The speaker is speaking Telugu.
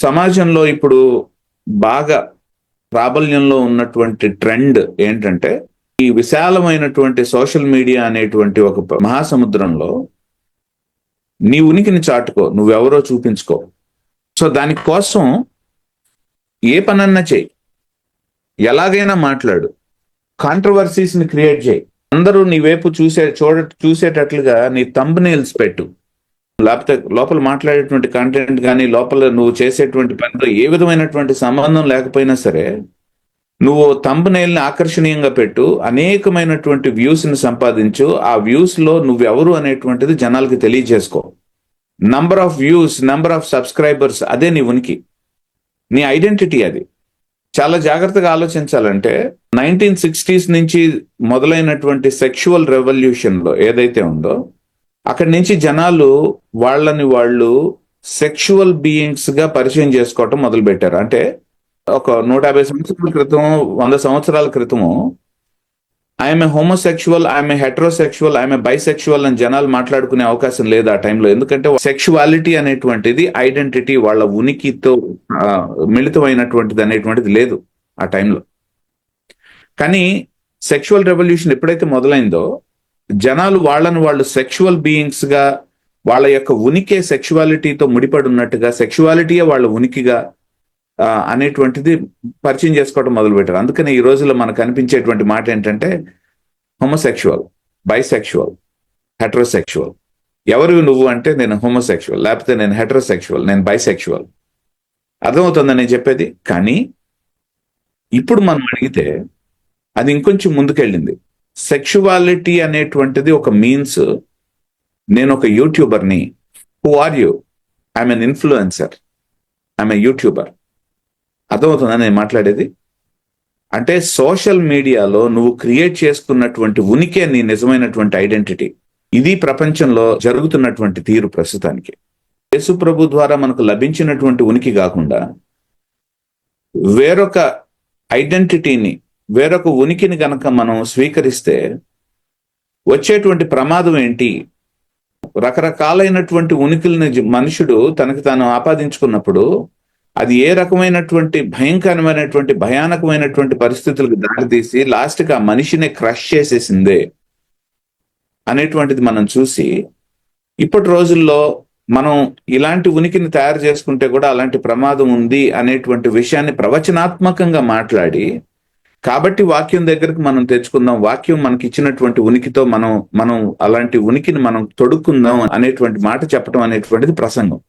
సమాజంలో ఇప్పుడు బాగా ప్రాబల్యంలో ఉన్నటువంటి ట్రెండ్ ఏంటంటే ఈ విశాలమైనటువంటి సోషల్ మీడియా అనేటువంటి ఒక మహాసముద్రంలో నీ ఉనికిని చాటుకో నువ్వెవరో చూపించుకో. సో దానికోసం ఏ పనన్నా చేయి. ఎలాగైనా మాట్లాడు. కాంట్రవర్సీస్ని క్రియేట్ చేయి. అందరూ నీ వైపు చూసే చూడ చూసేటట్లుగా నీ తంబ్ పెట్టు. లేకపోతే లోపల మాట్లాడేటువంటి కంటెంట్ కానీ లోపల నువ్వు చేసేటువంటి పనితో ఏ విధమైనటువంటి సంబంధం లేకపోయినా సరే నువ్వు ని ఆకర్షణీయంగా పెట్టు అనేకమైనటువంటి వ్యూస్ని సంపాదించు ఆ వ్యూస్లో నువ్వెవరు అనేటువంటిది జనాలకి తెలియజేసుకో. Number of views number of subscribers అదే నీ ఉనికి. నీ ఐడెంటిటీ అది. చాలా జాగ్రత్తగా ఆలోచించాలంటే నైన్టీన్ సిక్స్టీస్ నుంచి మొదలైనటువంటి సెక్షువల్ రెవల్యూషన్లో ఏదైతే ఉందో అక్కడి నుంచి జనాలు వాళ్ళని వాళ్ళు సెక్షువల్ బీయింగ్స్గా పరిచయం చేసుకోవటం మొదలు పెట్టారు అంటే ఒక నూట యాభై సంవత్సరాల క్రితం వంద సంవత్సరాల క్రితము ఆమె హోమోసెక్షువల్ ఆమె హెట్రోసెక్షువల్ ఆమె బైసెక్షువల్ అని జనాలు మాట్లాడుకునే అవకాశం లేదు ఆ టైంలో. ఎందుకంటే సెక్షువాలిటీ అనేటువంటిది ఐడెంటిటీ వాళ్ళ ఉనికితో మిళితమైనటువంటిది అనేటువంటిది లేదు ఆ టైంలో. కానీ సెక్షువల్ రెవల్యూషన్ ఎప్పుడైతే మొదలైందో జనాలు వాళ్ళను వాళ్ళు సెక్షువల్ బీయింగ్స్గా వాళ్ళ యొక్క ఉనికే సెక్షువాలిటీతో ముడిపడి ఉన్నట్టుగా సెక్షువాలిటీయే వాళ్ళ ఉనికిగా అనేటువంటిది పరిచయం చేసుకోవడం మొదలు పెట్టారు అందుకని ఈ రోజుల్లో మనకు కనిపించేటువంటి మాట ఏంటంటే హోమోసెక్షువల్ బైసెక్షువల్ హెట్రోసెక్షువల్ ఎవరు నువ్వు అంటే నేను హోమోసెక్షువల్ లేకపోతే నేను హెట్రోసెక్షువల్ నేను బైసెక్షువల్ అర్థమవుతుందని నేను చెప్పేది? కానీ ఇప్పుడు మనం అడిగితే అది ఇంకొంచెం ముందుకెళ్ళింది. సెక్షువాలిటీ అనేటువంటిది ఒక మీన్స్ నేను ఒక యూట్యూబర్ని who are you I'm an influencer I'm a YouTuber అర్థమవుతుందా నేను మాట్లాడేది? అంటే సోషల్ మీడియాలో నువ్వు క్రియేట్ చేసుకున్నటువంటి ఉనికే నీ నిజమైనటువంటి ఐడెంటిటీ ఇది ప్రపంచంలో జరుగుతున్నటువంటి తీరు ప్రస్తుతానికి. యేసు ప్రభు ద్వారా మనకు లభించినటువంటి ఉనికి కాకుండా వేరొక ఐడెంటిటీని వేరొక ఉనికిని గనక మనం స్వీకరిస్తే వచ్చేటువంటి ప్రమాదం ఏంటి? రకరకాలైనటువంటి ఉనికిల్ని మనుషుడు తనకి తాను ఆపాదించుకున్నప్పుడు అది ఏ రకమైనటువంటి భయంకరమైనటువంటి భయానకమైనటువంటి పరిస్థితులకు దారితీసి లాస్ట్గా ఆ మనిషిని క్రష్ చేసేసిందే అనేటువంటిది మనం చూసి ఇప్పటి రోజుల్లో మనం ఇలాంటి ఉనికిని తయారు చేసుకుంటే కూడా అలాంటి ప్రమాదం ఉంది అనేటువంటి విషయాన్ని ప్రవచనాత్మకంగా మాట్లాడి కాబట్టి వాక్యం దగ్గరకు మనం తెచ్చుకుందాం. వాక్యం మనకి ఇచ్చినటువంటి ఉనికితో మనం మనం అలాంటి ఉనికిని మనం తొడుక్కుందాం అనేటువంటి మాట చెప్పడం అనేటువంటిది ప్రసంగం.